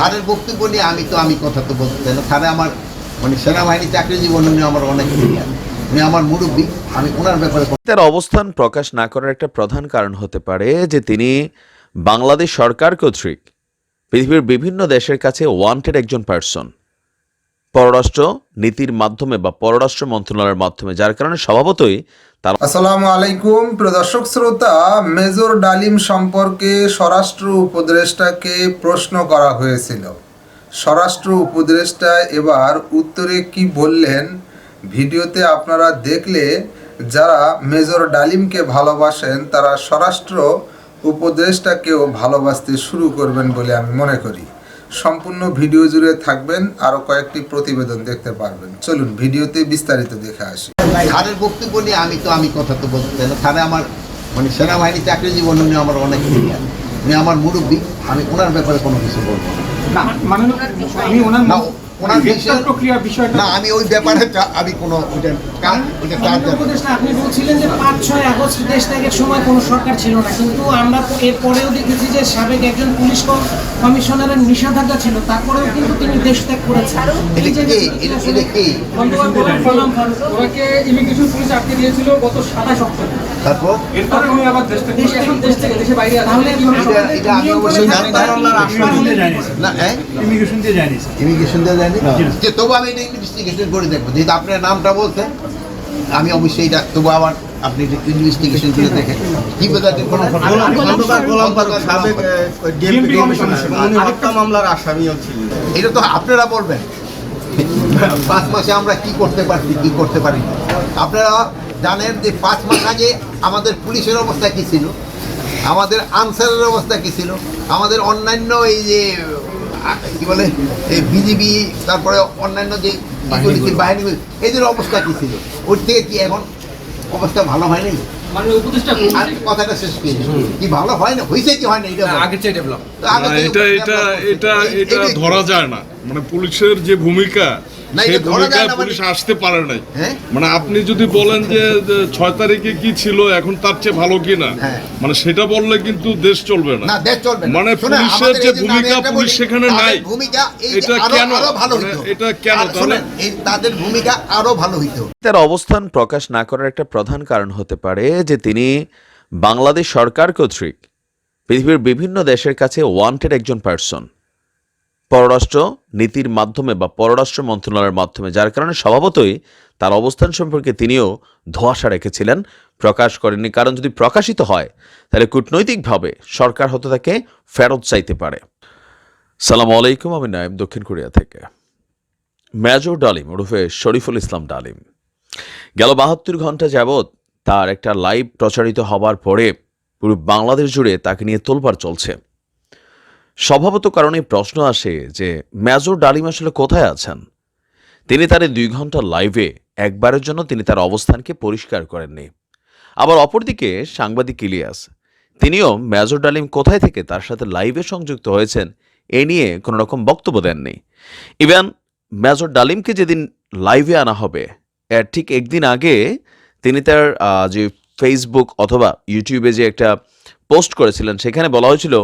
খানের বক্তব্য নিয়ে আমি তো আমি কথা তো বলতে চাই না। খানে আমার মানে সেনাবাহিনী চাকরি জীবন নিয়ে আমার অনেক উনি আমার মুরব্বী। আমি ওনার ব্যাপারে তার অবস্থান প্রকাশ না করার একটা প্রধান কারণ হতে পারে যে তিনি বাংলাদেশ সরকার কর্তৃক পৃথিবীর বিভিন্ন দেশের কাছে ওয়ান্টেড একজন পার্সন পররাষ্ট্র নীতির মাধ্যমে বা পররাষ্ট্র মন্ত্রণালয়ের মাধ্যমে, যার কারণে স্বভাবতই তার আসসালামু আলাইকুম প্রদর্শক শ্রোতা, মেজর ডালিম সম্পর্কে স্বরাষ্ট্র উপদেষ্টাকে প্রশ্ন করা হয়েছিল। স্বরাষ্ট্র উপদেষ্টা এবার উত্তরে কি বললেন, ভিডিওতে আপনারা দেখলে যারা মেজর ডালিমকে ভালোবাসেন, তারা স্বরাষ্ট্র উপদেষ্টাকেও ভালোবাসতে শুরু করবেন বলে আমি মনে করি। সম্পূর্ণ ভিডিও জুড়ে থাকবেন আরও কয়েকটি প্রতিবেদন দেখতে পারবেন চলুন ভিডিওতে বিস্তারিত দেখে আসি খানের বক্তব্য নিয়ে আমি তো আমি কথা তো বলতে চাই না খানে আমার মানে সেনাবাহিনী চাকরি জীবন নিয়ে আমার অনেক senior। উনি আমার মুরব্বী আমি ওনার ব্যাপারে কোনো কিছু বলব না। মানে ওনার না, ওনার গ্রেপ্তার প্রক্রিয়া বিষয়টা না আমি ওই ব্যাপারে আমি কোনো ওইটা কাজ ওইটা কাজ উপদেষ্টা আপনি বলছিলেন যে পাঁচ ছয় আগস্ট দেশ ত্যাগের সময় কোনো সরকার ছিল না কিন্তু আমরা তো এর দেখেছি যে সাবেক একজন পুলিশ কমিশনারের নিষেধাজ্ঞা ছিল তারপরেও কিন্তু তিনি দেশ ত্যাগ করেছেন। ওনাকে ইমিগ্রেশন পুলিশ আটকে দিয়েছিল গত সাতাশ অক্টোবর। তারপর? এরপরে উনি আবার দেশ থেকে দেশ থেকে দেশে বাইরে তাহলে এটা আমি অবশ্যই জানতাম। না ইমিগ্রেশন দিয়ে যায়নি ইমিগ্রেশন দিয়ে যায়নি যে তবু আমি এটা ইনভেস্টিগেশন করে দেখব। যেহেতু আপনার নামটা বলছেন আমি অবশ্যই এটা তবু আবার আপনি ইনভেস্টিগেশন করে দেখেন। কি বোঝাতে কোনো মামলার আসামিও এটা তো আপনারা বলবেন। পাঁচ মাসে আমরা কি করতে পারছি কি করতে পারি আপনারা জানেন যে পাঁচ মাস আগে আমাদের পুলিশের অবস্থা কি ছিল? আমাদের আনসারের অবস্থা কি ছিল? আমাদের অন্যান্য এই যে কি বলে এই বিজেপি তারপরে অন্যান্য যে বাহিনী এদের অবস্থা কী ছিল? ওর থেকে কি এখন অবস্থা ভালো হয়নি? মানে কথাটা শেষ কি কি ভালো হয় না? হয়েছে কি হয় না? এটা বলো। আগের চেয়ে ডেভেলপ এটা এটা এটা এটা ধরা যায় না। মানে পুলিশের যে ভূমিকা সেই ভূমিকায় মানে- পুলিশ আসতে পারে নাই হ্যাঁ? মানে আপনি যদি বলেন যে যে ছয় তারিখে কি ছিল এখন তার চেয়ে ভালো কি না হ্যাঁ। মানে সেটা বললে কিন্তু দেশ চলবে না না দেশ চলবে না। মানে পুলিশের যে এই জন্য আমি ভূমিকা পুলিশ সেখানে নাই ভূমিকা এই যে এটা আরো- কেন? ভালো এটা কেন তাহলে? তাদের ভূমিকা আরও ভালো হইতো তার অবস্থান প্রকাশ না করার একটা প্রধান কারণ হতে পারে যে তিনি বাংলাদেশ সরকার কর্তৃক পৃথিবীর বিভিন্ন দেশের কাছে ওয়ান্টেড একজন পার্সন পররাষ্ট্র নীতির মাধ্যমে বা পররাষ্ট্র মন্ত্রণালয়ের মাধ্যমে, যার কারণে স্বভাবতই তার অবস্থান সম্পর্কে তিনিও ধোঁয়াশা রেখেছিলেন, প্রকাশ করেননি। কারণ যদি প্রকাশিত হয়, তাহলে কূটনৈতিকভাবে সরকার হতে তাকে ফেরত চাইতে পারে। সালাম আলাইকুম, আমি নায়েব দক্ষিণ কোরিয়া থেকে। মেজর ডালিম, ওরফে শরীফুল ইসলাম ডালিম, গেল বাহাত্তর ঘণ্টা যাবৎ তার একটা লাইভ প্রচারিত হবার পরে পুরো বাংলাদেশ জুড়ে তাকে নিয়ে তোলপাড় চলছে। স্বভাবত কারণে প্রশ্ন আসে যে, মেজর ডালিম আসলে কোথায় আছেন? তিনি তার দুই ঘণ্টা লাইভে একবারের জন্য তিনি তার অবস্থানকে পরিষ্কার করেননি। আবার অপরদিকে সাংবাদিক ইলিয়াস, তিনিও মেজর ডালিম কোথায় থেকে তার সাথে লাইভে সংযুক্ত হয়েছেন এ নিয়ে কোনো রকম বক্তব্য দেননি। ইভেন, মেজর ডালিমকে যেদিন লাইভে আনা হবে, এর ঠিক একদিন আগে তিনি তার যে ফেসবুক অথবা ইউটিউবে যে একটা পোস্ট করেছিলেন, সেখানে বলা হয়েছিল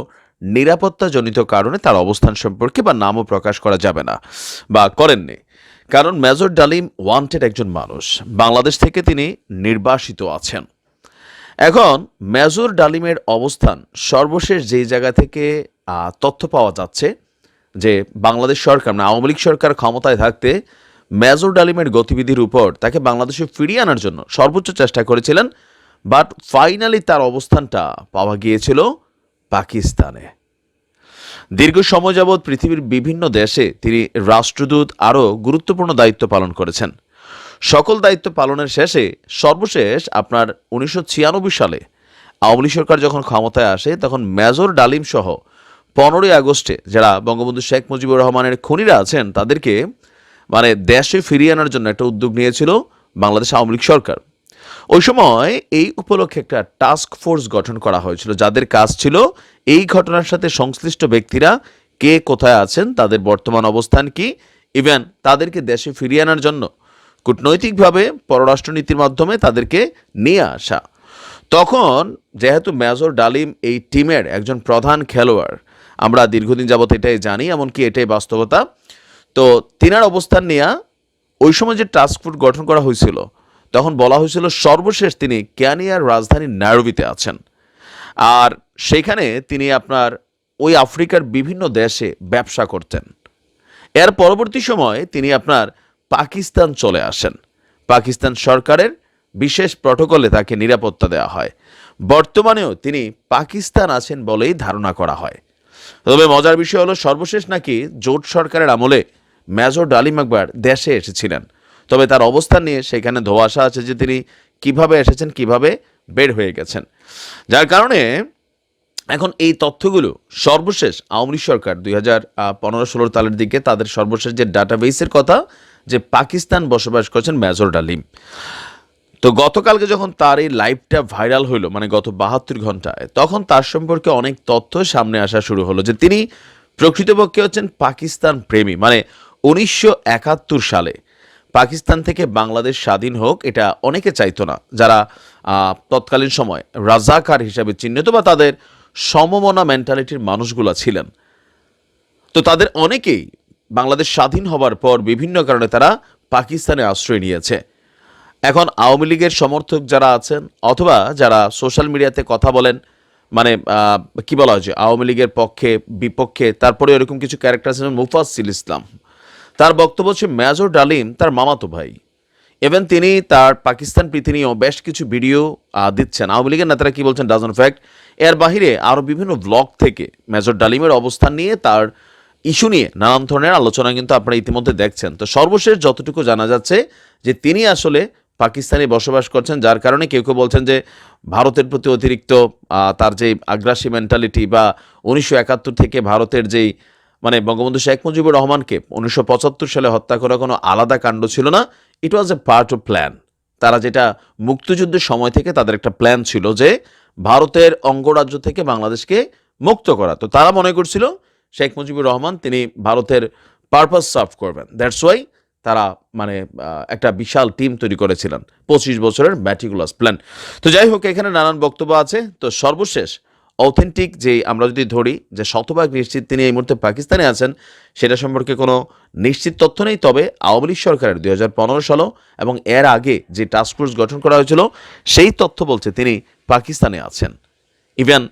নিরাপত্তাজনিত কারণে তার অবস্থান সম্পর্কে বা নামও প্রকাশ করা যাবে না বা করেননি। কারণ মেজর ডালিম ওয়ান্টেড একজন মানুষ। বাংলাদেশ থেকে তিনি নির্বাসিত আছেন। এখন মেজর ডালিমের অবস্থান সর্বশেষ যেই জায়গা থেকে তথ্য পাওয়া যাচ্ছে যে বাংলাদেশ সরকার মানে আওয়ামী লীগ সরকার ক্ষমতায় থাকতে মেজর ডালিমের গতিবিধির উপর তাকে বাংলাদেশে ফিরিয়ে আনার জন্য সর্বোচ্চ চেষ্টা করেছিলেন, বাট ফাইনালি তার অবস্থানটা পাওয়া গিয়েছিল পাকিস্তানে। দীর্ঘ সময় যাবৎ পৃথিবীর বিভিন্ন দেশে তিনি রাষ্ট্রদূত আরও গুরুত্বপূর্ণ দায়িত্ব পালন করেছেন। সকল দায়িত্ব পালনের শেষে সর্বশেষ আপনার উনিশশো ছিয়ানব্বই সালে আওয়ামী লীগ সরকার যখন ক্ষমতায় আসে, তখন মেজর ডালিম সহ পনেরোই আগস্টে যারা বঙ্গবন্ধু শেখ মুজিবুর রহমানের খুনিরা আছেন, তাদেরকে মানে দেশে ফিরিয়ে আনার জন্য একটা উদ্যোগ নিয়েছিল বাংলাদেশ আওয়ামী লীগ সরকার। ওই সময় এই উপলক্ষে একটা টাস্ক ফোর্স গঠন করা হয়েছিল। যাদের কাজ ছিল এই ঘটনার সাথে সংশ্লিষ্ট ব্যক্তিরা কে কোথায় আছেন, তাদের বর্তমান অবস্থান কি ইভেন তাদেরকে দেশে ফিরিয়ে আনার জন্য কূটনৈতিকভাবে পররাষ্ট্রনীতির মাধ্যমে তাদেরকে নিয়ে আসা। তখন যেহেতু মেজর ডালিম এই টিমের একজন প্রধান খেলোয়াড়, আমরা দীর্ঘদিন যাবত এটাই জানি, এমনকি এটাই বাস্তবতা। তো তিনার অবস্থান নিয়ে ওই সময় যে টাস্ক ফোর্স গঠন করা হয়েছিল তখন বলা হয়েছিল সর্বশেষ তিনি ক্যানিয়ার রাজধানী নাইরোবিতে আছেন। আর সেখানে তিনি আপনার ওই আফ্রিকার বিভিন্ন দেশে ব্যবসা করতেন। এর পরবর্তী সময়ে তিনি আপনার পাকিস্তান চলে আসেন। পাকিস্তান সরকারের বিশেষ প্রটোকলে তাকে নিরাপত্তা দেওয়া হয়। বর্তমানেও তিনি পাকিস্তান আছেন বলেই ধারণা করা হয়। তবে মজার বিষয় হলো, সর্বশেষ নাকি জোট সরকারের আমলে মেজর ডালিম আকবর দেশে এসেছিলেন। তবে তার অবস্থান নিয়ে সেখানে ধোয়াশা আছে যে তিনি কীভাবে এসেছেন, কীভাবে বের হয়ে গেছেন। যার কারণে এখন এই তথ্যগুলো সর্বশেষ আওয়ামী সরকার দুই হাজার পনেরো ষোলো সালের দিকে তাদের সর্বশেষ যে ডাটাবেসের কথা, যে পাকিস্তান বসবাস করছেন মেজর ডালিম। তো গতকালকে যখন তার এই লাইভটা ভাইরাল হইল মানে গত বাহাত্তর ঘন্টায়, তখন তার সম্পর্কে অনেক তথ্য সামনে আসা শুরু হলো যে তিনি প্রকৃতপক্ষে হচ্ছেন পাকিস্তান প্রেমী। মানে উনিশশো একাত্তর সালে পাকিস্তান থেকে বাংলাদেশ স্বাধীন হোক, এটা অনেকে চাইতো না। যারা তৎকালীন সময় রাজাকার হিসাবে চিহ্নিত বা তাদের সমমনা মেন্টালিটির মানুষগুলো ছিলেন। তো তাদের অনেকেই বাংলাদেশ স্বাধীন হবার পর বিভিন্ন কারণে তারা পাকিস্তানে আশ্রয় নিয়েছে। এখন আওয়ামী লীগের সমর্থক যারা আছেন, অথবা যারা সোশ্যাল মিডিয়াতে কথা বলেন মানে কি বলা হয়েছে আওয়ামী লীগের পক্ষে, বিপক্ষে, তারপরে এরকম কিছু ক্যারেক্টার আছেন মুফাসিল ইসলাম। তার বক্তব্য হচ্ছে, মেজর ডালিম তার মামাতো ভাই। ইভেন তিনি তার পাকিস্তান নিয়েও বেশ কিছু ভিডিও দিচ্ছেন। আওয়ামী লীগের নেতারা কি বলছেন ডাজন ফ্যাক্ট এর বাহিরে আরও বিভিন্ন ব্লগ থেকে মেজর ডালিমের অবস্থান নিয়ে তার ইস্যু নিয়ে নানান ধরনের আলোচনা কিন্তু আপনারা ইতিমধ্যে দেখছেন। তো সর্বশেষ যতটুকু জানা যাচ্ছে, যে তিনি আসলে পাকিস্তানে বসবাস করছেন, যার কারণে কেউ কেউ বলছেন যে ভারতের প্রতি অতিরিক্ত তার যে আগ্রাসী মেন্টালিটি বা উনিশশো একাত্তর থেকে ভারতের যেই মানে বঙ্গবন্ধু শেখ মুজিবুর রহমানকে উনিশশো পঁচাত্তর সালে হত্যা করা কোনো আলাদা কাণ্ড ছিল না। It was a part of plan তারা যেটা মুক্তিযুদ্ধের সময় থেকে তাদের একটা প্ল্যান ছিল যে ভারতের অঙ্গরাজ্য থেকে বাংলাদেশকে মুক্ত করা। তো তারা মনে করছিল শেখ মুজিবুর রহমান তিনি ভারতের পারপাস সার্ভ করবেন। দ্যাটস ওয়াই তারা মানে একটা বিশাল টিম তৈরি করেছিলেন। পঁচিশ বছরের ম্যাটিকুলাস প্ল্যান তো যাই হোক, এখানে নানান বক্তব্য আছে। তো সর্বশেষ অথেন্টিক যে আমরা যদি ধরি যে শতভাগ নিশ্চিত তিনি এই মুহূর্তে পাকিস্তানে আছেন, সেটা সম্পর্কে কোনো নিশ্চিত তথ্য নেই। তবে আওয়ামী লীগ সরকারের দুই হাজার পনেরো সালও এবং এর আগে যে টাস্কফোর্স গঠন করা হয়েছিল, সেই তথ্য বলছে তিনি পাকিস্তানে আছেন। ইভেন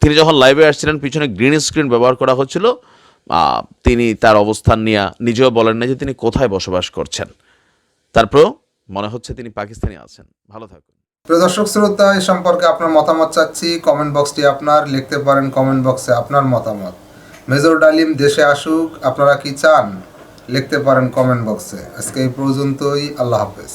তিনি যখন লাইভে আসছিলেন, পিছনে গ্রিন স্ক্রিন ব্যবহার করা হচ্ছিল তিনি তার অবস্থান নিয়ে নিজেও বলেন না যে তিনি কোথায় বসবাস করছেন। তারপরেও মনে হচ্ছে তিনি পাকিস্তানে আছেন। ভালো থাকুন। প্রিয় দর্শক শ্রোতা, এ সম্পর্কে আপনার মতামত চাচ্ছি। কমেন্ট বক্সটি আপনার, লিখতে পারেন কমেন্ট বক্সে আপনার মতামত। মেজর ডালিম, দেশে আসুক, আপনারা কি চান? লিখতে পারেন কমেন্ট বক্সে। আজকে এই পর্যন্তই, আল্লাহ হাফেজ।